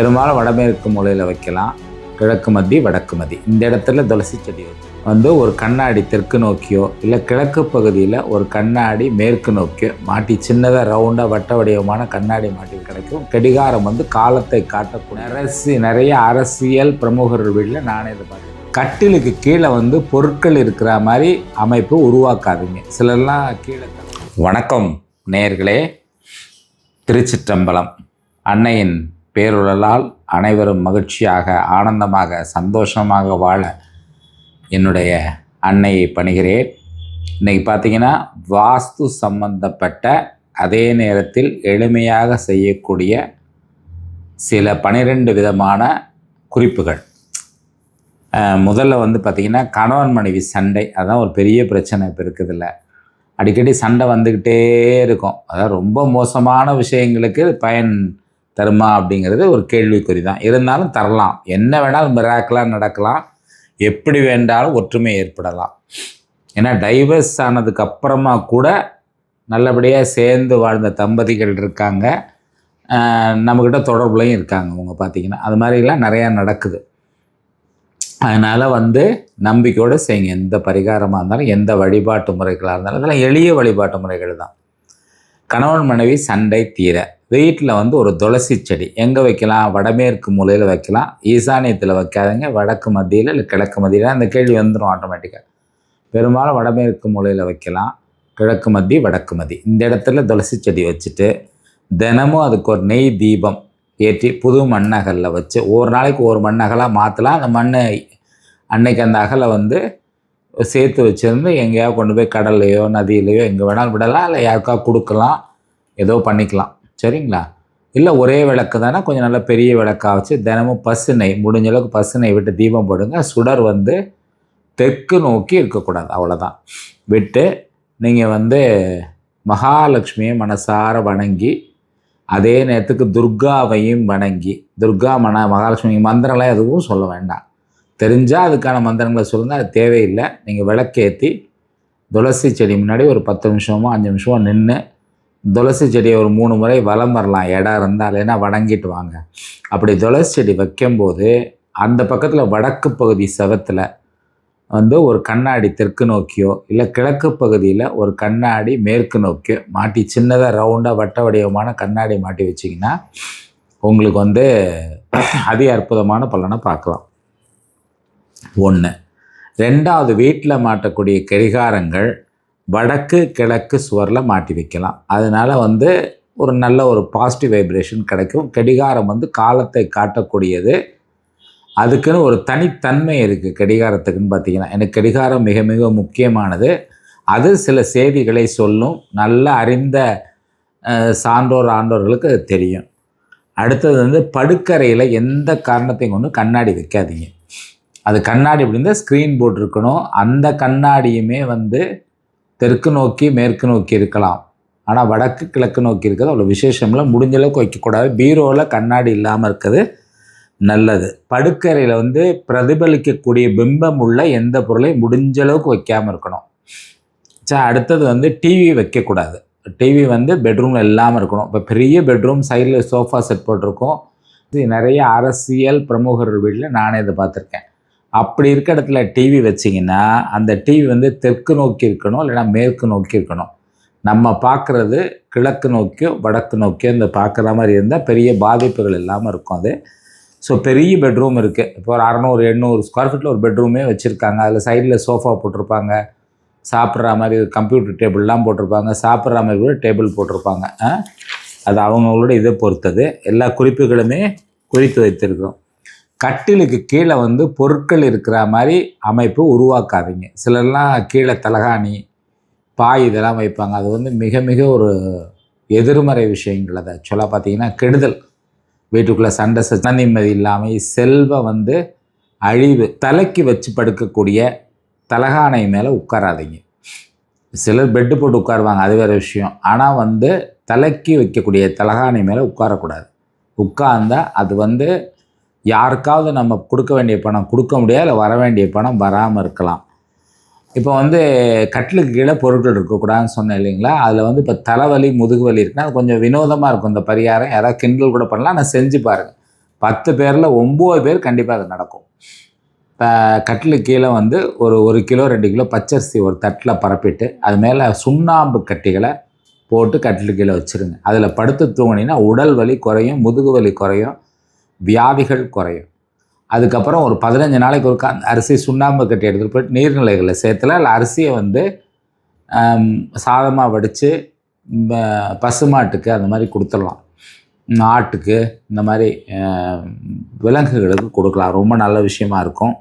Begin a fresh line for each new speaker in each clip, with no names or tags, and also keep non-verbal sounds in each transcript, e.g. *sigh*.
பெரும்பாலும் வடமேற்கு மூலையில் வைக்கலாம். கிழக்கு மதி வடக்கு மதி. இந்த இடத்துல துளசி செடி வச்சு. வந்து ஒரு கண்ணாடி தெற்கு நோக்கியோ இல்லை கிழக்கு பகுதியில் ஒரு கண்ணாடி மேற்கு நோக்கியோ மாட்டி சின்னதாக ரவுண்டாக வட்ட வடிவமான கண்ணாடி மாட்டி கிடைக்கும். கடிகாரம் வந்து காலத்தை காட்டக்கூடிய. அரசு நிறைய அரசியல் பிரமுகர்கள் வீட்டில் நானே இதை பார்த்தேன் கட்டிலுக்கு கீழே வந்து பொருட்கள் இருக்கிற மாதிரி அமைப்பு உருவாக்காதீங்க. சிலர்லாம் கீழே வணக்கம் நேர்களே திருச்சிற்றம்பலம் அன்னையின் பேருழலால் அனைவரும் மகிழ்ச்சியாக ஆனந்தமாக சந்தோஷமாக வாழ என்னுடைய அன்னையை பணிகிறேன். இன்றைக்கி பார்த்தீங்கன்னா வாஸ்து சம்பந்தப்பட்ட அதே நேரத்தில் எளிமையாக செய்யக்கூடிய சில பனிரெண்டு விதமான குறிப்புகள். முதல்ல வந்து பார்த்திங்கன்னா கணவன் மனைவி சண்டை அதுதான் ஒரு பெரிய பிரச்சனை இப்போ இருக்குதில்ல. அடிக்கடி சண்டை வந்துக்கிட்டே இருக்கும். அதாவது ரொம்ப மோசமான விஷயங்களுக்கு பயன் தருமா அப்படிங்கிறது ஒரு கேள்விக்குறி தான் இருந்தாலும் தரலாம். என்ன வேணாலும் மிராக்கலாக நடக்கலாம். எப்படி வேண்டாலும் ஒற்றுமை ஏற்படலாம். ஏன்னா டைவர்ஸ் ஆனதுக்கு அப்புறமா கூட நல்லபடியாக சேர்ந்து வாழ்ந்த தம்பதிகள் இருக்காங்க. நம்மக்கிட்ட தொடர்புலையும் இருக்காங்க அவங்க பார்த்தீங்கன்னா அது மாதிரிலாம் நிறையா நடக்குது. அதனால் வந்து நம்பிக்கையோடு செய்யுங்க. எந்த பரிகாரமாக இருந்தாலும் எந்த வழிபாட்டு முறைகளாக இருந்தாலும் இதெல்லாம் எளிய வழிபாட்டு முறைகள் தான். கணவன் மனைவி சண்டை தீர. வீட்டில் வந்து ஒரு துளசி செடி. எங்கே வைக்கலாம்? வடமேற்கு மூலையில் வைக்கலாம். ஈசானியத்தில் வைக்காதீங்க. வடக்கு மத்தியில் இல்லை கிழக்கு மத்தியில். அந்த கேள்வி வந்துடும் ஆட்டோமேட்டிக்காக பெரும்பாலும் வடமேற்கு மூலையில் வைக்கலாம். கிழக்கு மதி வடக்கு மதி இந்த இடத்துல துளசி செடி வச்சுட்டு தினமும் அதுக்கு ஒரு நெய் தீபம் ஏற்றி புது மண்ணகலில் வச்சு ஒரு நாளைக்கு ஒரு மண்ணகலாக மாற்றலாம் அந்த மண்ணை அன்னைக்கு அந்த அகலை வந்து சேர்த்து வச்சுருந்து எங்கேயாவது கொண்டு போய் கடல்லையோ நதியிலையோ எங்கே வேணாலும் விடலாம் இல்லை யாருக்கா கொடுக்கலாம். ஏதோ பண்ணிக்கலாம். சரிங்களா? இல்லை ஒரே விளக்கு தானே கொஞ்சம் நல்ல பெரிய விளக்கா வச்சு தினமும் பசுனை முடிஞ்சளவுக்கு முடிஞ்ச அளவுக்கு விட்டு தீபம் போடுங்க. சுடர் வந்து தெற்கு நோக்கி இருக்கக்கூடாது அவ்வளோதான் விட்டு நீங்கள் வந்து மகாலட்சுமியை மனசார வணங்கி அதே நேரத்துக்கு துர்காவையும் வணங்கி துர்கா மன மகாலட்சுமி மந்திரம்லாம் எதுவும் சொல்ல வேண்டாம். தெரிஞ்சால் அதுக்கான மந்திரங்களை சொல்லுங்கள் அது தேவையில்லை. நீங்கள் விளக்கேற்றி துளசி செடி முன்னாடி ஒரு பத்து நிமிஷமோ அஞ்சு நிமிஷமோ நின்று துளசி செடியை ஒரு மூணு முறை வலம் வரலாம். இடம் இருந்தால் இல்லைன்னா வணங்கிட்டு வாங்க. அப்படி துளசி செடி வைக்கும்போது அந்த பக்கத்தில் வடக்கு பகுதி செவத்தில் வந்து ஒரு கண்ணாடி தெற்கு நோக்கியோ இல்லை கிழக்கு பகுதியில் ஒரு கண்ணாடி மேற்கு நோக்கியோ மாட்டி சின்னதாக ரவுண்டாக வட்ட வடிவமான கண்ணாடி மாட்டி வச்சிங்கன்னா உங்களுக்கு வந்து அதி அற்புதமான பலனை பார்க்கலாம். ஒன்று ரெண்டாவது வீட்டில் மாட்டக்கூடிய கடிகாரங்கள் வடக்கு கிழக்கு சுவரில் மாட்டி வைக்கலாம். அதனால் வந்து ஒரு நல்ல ஒரு பாசிட்டிவ் வைப்ரேஷன் கிடைக்கும். கடிகாரம் வந்து காலத்தை காட்டக்கூடியது. அதுக்குன்னு ஒரு தனித்தன்மை இருக்குது கடிகாரத்துக்குன்னு பார்த்தீங்கன்னா எனக்கு கடிகாரம் மிக மிக முக்கியமானது. அது சில செய்திகளை சொல்லும். நல்ல அறிந்த சான்றோர் ஆண்டோர்களுக்கு அது தெரியும். அடுத்தது வந்து படுக்கறையில் எந்த காரணத்தையும் கொண்டு கண்ணாடி வைக்காதீங்க. அது கண்ணாடி அப்படின்னா ஸ்க்ரீன் போர்டு இருக்கணும். அந்த கண்ணாடியுமே வந்து தெற்கு நோக்கி மேற்கு நோக்கி இருக்கலாம். ஆனால் வடக்கு கிழக்கு நோக்கி இருக்கிறது அவ்வளோ விசேஷம்லாம் முடிஞ்ச அளவுக்கு வைக்கக்கூடாது. பீரோவில் கண்ணாடி இல்லாமல் இருக்கிறது நல்லது. படுக்கறையில் வந்து பிரதிபலிக்கக்கூடிய பிம்பம் உள்ள எந்த பொருளையும் முடிஞ்ச அளவுக்கு வைக்காமல் இருக்கணும். சரி அடுத்தது வந்து டிவி வைக்கக்கூடாது. டிவி வந்து பெட்ரூமில் இல்லாமல் இருக்கணும். இப்போ பெரிய பெட்ரூம் சைடில் சோஃபா செட் போட்டிருக்கோம். இது நிறைய அரசியல் பிரமுகர்கள் வீட்டில் நானே இதை பார்த்துருக்கேன். அப்படி இருக்க இடத்துல டிவி வச்சிங்கன்னா அந்த டிவி வந்து தெற்கு நோக்கி இருக்கணும் இல்லைன்னா மேற்கு நோக்கி இருக்கணும். நம்ம பார்க்குறது கிழக்கு நோக்கியோ வடக்கு நோக்கியோ இந்த பார்க்குற மாதிரி இருந்தால் பெரிய பாதிப்புகள் இல்லாமல் இருக்கும் அது. ஸோ பெரிய பெட்ரூம் இருக்குது இப்போ ஒரு அறநூறு எண்ணூறு ஸ்கொயர் ஃபீட்டில் ஒரு பெட்ரூமே வச்சுருக்காங்க. அதில் சைடில் சோஃபா போட்டிருப்பாங்க. சாப்பிட்ற மாதிரி கம்ப்யூட்டர் டேபிள்லாம் போட்டிருப்பாங்க. சாப்பிட்ற மாதிரி கூட டேபிள் போட்டிருப்பாங்க. அது அவங்களோட இதை பொறுத்தது. எல்லா குறிப்புகளுமே குறித்து வைத்திருக்கிறோம். கட்டிலுக்கு கீழே வந்து பொருட்கள் இருக்கிற மாதிரி அமைப்பு உருவாக்காதீங்க. சிலர்லாம் கீழே தலகாணி பாய் இதெல்லாம் வைப்பாங்க. அது வந்து மிக மிக ஒரு எதிர்மறை விஷயங்கள் அதை. ஆக்சுவலாக பார்த்தீங்கன்னா கெடுதல். வீட்டுக்குள்ளே சண்டை சச்ச நிம்மதி இல்லாமல் செல்வ வந்து அழிவு. தலைக்கு வச்சு படுக்கக்கூடிய தலகாணை மேலே உட்காராதீங்க. சிலர் பெட்டு போட்டு உட்காருவாங்க அது வேறு விஷயம். ஆனால் வந்து தலைக்கு வைக்கக்கூடிய தலகாணி மேலே உட்காரக்கூடாது. உட்கார்ந்தால் அது வந்து யாருக்காவது நம்ம கொடுக்க வேண்டிய பணம் கொடுக்க முடியாது இல்லை வர வேண்டிய பணம் வராமல் இருக்கலாம். இப்போ வந்து கட்டிலுக்கு கீழே பொருட்கள் இருக்கக்கூடாதுன்னு சொன்னேன் இல்லைங்களா? அதில் வந்து இப்போ தலைவலி முதுகு வலி இருக்குன்னா அது கொஞ்சம் வினோதமாக இருக்கும். இந்த பரிகாரம் யாராவது கிண்டல் கூட பண்ணலாம் நான் செஞ்சு பாருங்கள் பத்து பேரில் ஒம்பது பேர் கண்டிப்பாக அது நடக்கும். இப்போ கட்டிலுக்கு கீழே வந்து ஒரு ஒரு கிலோ ரெண்டு கிலோ பச்சரிசி ஒரு தட்டில் பரப்பிட்டு அது மேலே சுண்ணாம்பு கட்டிகளை போட்டு கட்டிலுக்கு கீழே வச்சுருங்க. அதில் படுத்து தூங்கினீங்கன்னா உடல் வலி குறையும் முதுகு வலி குறையும். வியாதிகள் குறையும். அதுக்கப்புறம் ஒரு பதினஞ்சு நாளைக்கு ஒரு அரிசி சுண்ணாம்பு கட்டி எடுத்துகிட்டு போயிட்டு நீர்நிலைகளில் சேர்த்துல இல்லை அரிசியை வந்து சாதமாக வடித்து பசுமாட்டுக்கு அந்த மாதிரி கொடுத்துடலாம். ஆட்டுக்கு இந்த மாதிரி விலங்குகளுக்கு கொடுக்கலாம். ரொம்ப நல்ல விஷயமா இருக்கும்.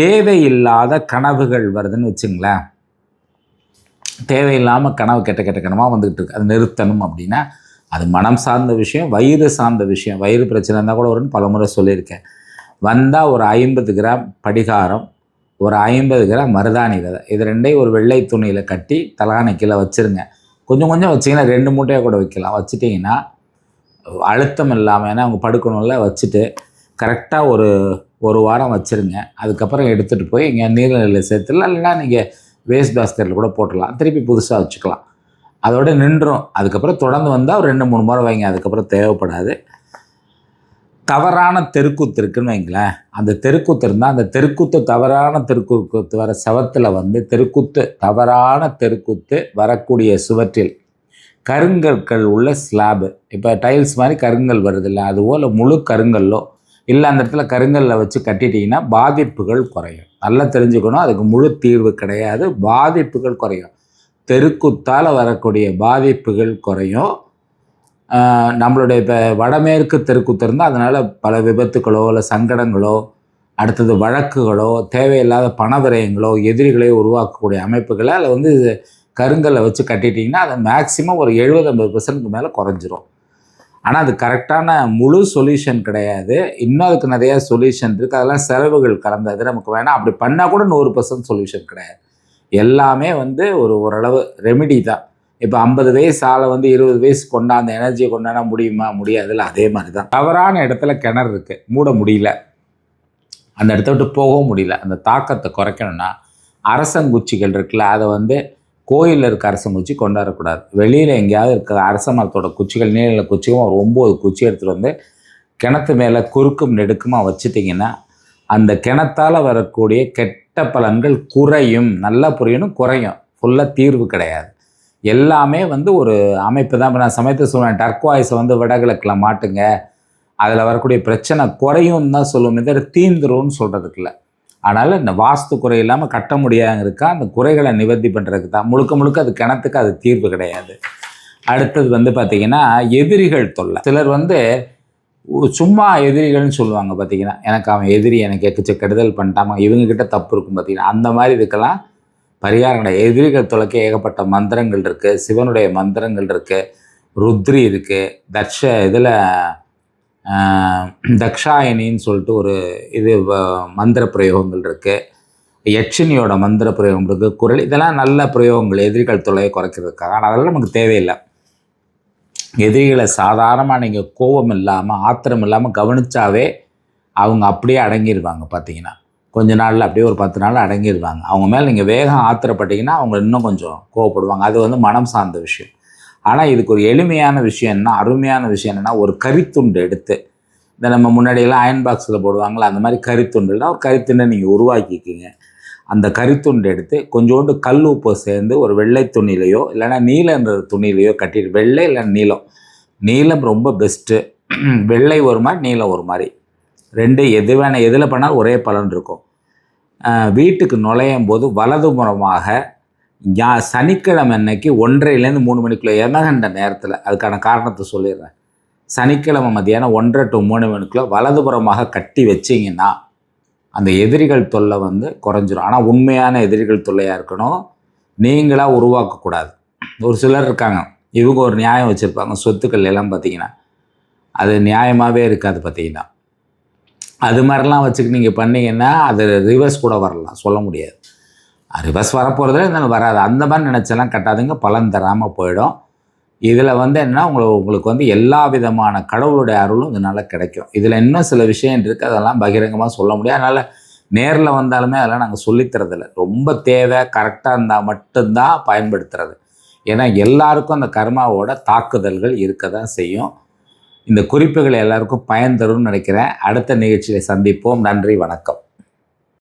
தேவையில்லாத கனவுகள் வருதுன்னு வச்சுங்களேன். தேவையில்லாமல் கனவு கெட்ட கெட்ட கனவாக வந்துக்கிட்டு இருக்கு. அது நிறுத்தணும் அப்படின்னா அது மனம் சார்ந்த விஷயம் வயிறு சார்ந்த விஷயம். வயிறு பிரச்சனை இருந்தால் கூட வரும்னு பலமுறை சொல்லியிருக்கேன். வந்தால் ஒரு ஐம்பது கிராம் படிகாரம் ஒரு ஐம்பது கிராம் மருதாணி விதை. இது ரெண்டையும் ஒரு வெள்ளை துணியில் கட்டி தலகாணி கீழே வச்சுருங்க. கொஞ்சம் கொஞ்சம் வச்சிங்கன்னா ரெண்டு மூட்டையாக கூட வைக்கலாம் வச்சுட்டிங்கன்னா அழுத்தம் இல்லாமல் ஏன்னா அவங்க படுக்கணும்ல வச்சுட்டு கரெக்டாக ஒரு ஒரு வாரம் வச்சுருங்க. அதுக்கப்புறம் எடுத்துகிட்டு போய் இங்கே நீர்நிலையில் சேர்த்துல இல்லைன்னா நீங்கள் வேஸ்ட் பாஸ்கெட்டில் கூட போட்டுடலாம். திருப்பி புதுசாக வச்சுக்கலாம். அதோட நின்றும். அதுக்கப்புறம் தொடர்ந்து வந்தால் ஒரு ரெண்டு மூணு முறை வைங்க அதுக்கப்புறம் தேவைப்படாது. தவறான தெருக்கூத்து இருக்குன்னு வைங்களேன். அந்த தெருக்கூத்து இருந்தால் அந்த தெருக்கூத்து தவறான தெருக்கூத்து வர செவத்தில் வந்து தெருக்கூத்து தவறான தெருக்கூத்து வரக்கூடிய சுவற்றில் கருங்கற்கள் உள்ள ஸ்லாபு. இப்போ டைல்ஸ் மாதிரி கருங்கல் வருது இல்லை அதுவோ இல்லை முழு கருங்கல்லோ இல்லை அந்த இடத்துல கருங்கல்ல வச்சு கட்டிட்டீங்கன்னா பாதிப்புகள் குறையும். நல்லா தெரிஞ்சுக்கணும் அதுக்கு முழு தீர்வு கிடையாது பாதிப்புகள் குறையும். தெருக்குத்தால் வரக்கூடிய பாதிப்புகள் குறையும். நம்மளுடைய இப்போ வடமேற்கு தெருக்குத்து இருந்தால் அதனால் பல விபத்துக்களோ இல்லை சங்கடங்களோ அடுத்தது வழக்குகளோ தேவையில்லாத பண விரயங்களோ எதிரிகளை உருவாக்கக்கூடிய அமைப்புகளை அதில் வந்து கருங்கல்லை வச்சு கட்டிட்டிங்கன்னா அது மேக்சிமம் ஒரு எழுபது ஐம்பது பர்சன்ட்க்கு மேலே குறைஞ்சிரும். ஆனால் அது கரெக்டான முழு சொல்யூஷன் கிடையாது. இன்னும் அதுக்கு நிறையா சொல்யூஷன் இருக்குது அதெல்லாம் செலவுகள் கலந்தது நமக்கு வேணாம். அப்படி பண்ணால் கூட நூறு பர்சன்ட் சொல்யூஷன் கிடையாது. எல்லாமே வந்து ஒரு ஓரளவு ரெமிடி தான். இப்போ ஐம்பது வயசு ஆளை வந்து இருபது வயசு கொண்டா அந்த எனர்ஜியை கொண்டாட முடியுமா? முடியாதுல்ல அதே மாதிரி தான் தவறான இடத்துல கிணறு இருக்குது மூட முடியல. அந்த இடத்த விட்டு போகவும் முடியல. அந்த தாக்கத்தை குறைக்கணும்னா அரசங்குச்சிகள் இருக்குல்ல அதை வந்து கோயிலில் இருக்க அரசங்குச்சி கொண்டாடக்கூடாது. வெளியில் எங்கேயாவது இருக்க அரச மரத்தோட குச்சிகள் நீல குச்சியும் ஒரு ஒம்பது குச்சி எடுத்துகிட்டு வந்து கிணத்து மேலே குறுக்கும் நெடுக்குமா வச்சுட்டிங்கன்னா அந்த கிணத்தால் வரக்கூடிய கெட்ட பலன்கள் குறையும். நல்லா புரியணும் குறையும். ஃபுல்லாக தீர்வு கிடையாது. எல்லாமே வந்து ஒரு அமைப்பு தான். இப்போ நான் சமயத்தை சொல்லுவேன் டர்க்வாய்ஸை வந்து வடகிழக்கில் மாட்டுங்க. அதில் வரக்கூடிய பிரச்சனை குறையும் தான் சொல்லுவோம். தவிர தீந்துரும்னு சொல்கிறதுக்குல அதனால் இந்த வாஸ்து குறை இல்லாமல் கட்ட முடியாதுங்க இருக்கா அந்த குறைகளை நிவர்த்தி பண்ணுறதுக்கு தான் முழுக்க முழுக்க அது கிணத்துக்கு அது தீர்வு கிடையாது. அடுத்தது வந்து பார்த்திங்கன்னா எதிரிகள் தொல்லை. சிலர் வந்து சும்மா எதிரிகள்னு சொல்லுவாங்க பார்த்தீங்கன்னா. எனக்கு அவன் எதிரி எனக்கு எக்கச்ச கெடுதல் பண்ணிட்டாமா இவங்கக்கிட்ட தப்பு இருக்கும் பார்த்தீங்கன்னா. அந்த மாதிரி இதுக்கெல்லாம் பரிகாரம் கிடையாது. எதிரிகள் தொலைக்க ஏகப்பட்ட மந்திரங்கள் இருக்குது சிவனுடைய மந்திரங்கள் இருக்குது ருத்ரி இருக்குது தக்ஷ இதில் தக்ஷாயணின்னு சொல்லிட்டு ஒரு இது வ- மந்திர பிரயோகங்கள் இருக்குது யட்சினியோட மந்திர பிரயோகம் இருக்குது குரல் இதெல்லாம் நல்ல பிரயோகங்கள் எதிரிகள் தொலையை குறைக்கிறதுக்காக. ஆனால் அதெல்லாம் நமக்கு தேவையில்லை. எதிரிகளை சாதாரணமாக நீங்கள் கோபம் இல்லாமல் ஆத்திரம் இல்லாமல் கவனித்தாவே அவங்க அப்படியே அடங்கிடுவாங்க பார்த்தீங்கன்னா கொஞ்ச நாளில் அப்படியே ஒரு பத்து நாள் அடங்கிடுவாங்க அவங்க மேலே நீங்கள் வேகம் ஆத்திரப்பட்டீங்கன்னா அவங்க இன்னும் கொஞ்சம் கோவப்படுவாங்க. அது வந்து மனம் சார்ந்த விஷயம். ஆனால் இதுக்கு ஒரு எளிமையான விஷயம் என்ன அருமையான விஷயம் என்னென்னா ஒரு கரித்துண்டு எடுத்து இந்த நம்ம முன்னாடியெல்லாம் அயன் பாக்ஸில் போடுவாங்களா அந்த மாதிரி கரித்துண்டுனா ஒரு கரித்துண்டை நீங்கள் உருவாக்கிக்கிங்க. அந்த கரித்துண்டு எடுத்து கொஞ்சோண்டு கல் உப்பு சேர்ந்து ஒரு வெள்ளை துணியிலையோ இல்லைன்னா நீலன்ற துணியிலையோ கட்டிட்டு வெள்ளை இல்லை நீளம் நீளம் ரொம்ப பெஸ்ட்டு *clears throat* வெள்ளை ஒரு மாதிரி நீளம் ஒரு மாதிரி. ரெண்டு எது வேணால் எதில் பண்ணாலும் ஒரே பலன் இருக்கும். வீட்டுக்கு நுழையும் போது வலதுபுறமாக ஞா சனிக்கிழமை அன்னைக்கு ஒன்றரைலேருந்து மூணு மணிக்குள்ளே எமகண்ட நேரத்தில் அதுக்கான காரணத்தை சொல்லிடுறேன். சனிக்கிழமை மத்தியானம் ஒன்றரை டு மூணு மணிக்குள்ளே வலதுபுறமாக கட்டி வச்சிங்கன்னா அந்த எதிரிகள் தொல்லை வந்து குறைஞ்சிரும். ஆனால் உண்மையான எதிரிகள் தொல்லையாக இருக்கணும். நீங்களாக உருவாக்கக்கூடாது. ஒரு சிலர் இருக்காங்க. இவங்க ஒரு நியாயம் வச்சுருப்பாங்க. சொத்துக்கள் எல்லாம் பார்த்தீங்கன்னா அது நியாயமாகவே இருக்காது பார்த்தீங்கன்னா அது மாதிரிலாம் வச்சுக்கிட்டு நீங்கள் பண்ணீங்கன்னா அது ரிவர்ஸ் கூட வரலாம். சொல்ல முடியாது. ரிவர்ஸ் வரப்போகிறதுல இருந்தாலும் வராது. அந்த மாதிரி நினச்செல்லாம் கட்டாதுங்க. பலன் தராமல் போயிடும். இதில் வந்து என்னன்னா உங்களுக்கு உங்களுக்கு வந்து எல்லா விதமான கடவுளுடைய அருளும் இதனால் கிடைக்கும். இதில் இன்னும் சில விஷயம் இருக்குது அதெல்லாம் பகிரங்கமாக சொல்ல முடியாது அதனால் நேரில் வந்தாலுமே அதெல்லாம் நாங்கள் சொல்லித்தரதில்ல ரொம்ப தேவை கரெக்டாக இருந்தால் மட்டும்தான் பயன்படுத்துறது. ஏன்னா எல்லாருக்கும் அந்த கர்மாவோட தாக்குதல்கள் இருக்க தான் செய்யும். இந்த குறிப்புகள் எல்லாருக்கும் பயன் தரும்னு நினைக்கிறேன். அடுத்த நிகழ்ச்சியில் சந்திப்போம். நன்றி வணக்கம்.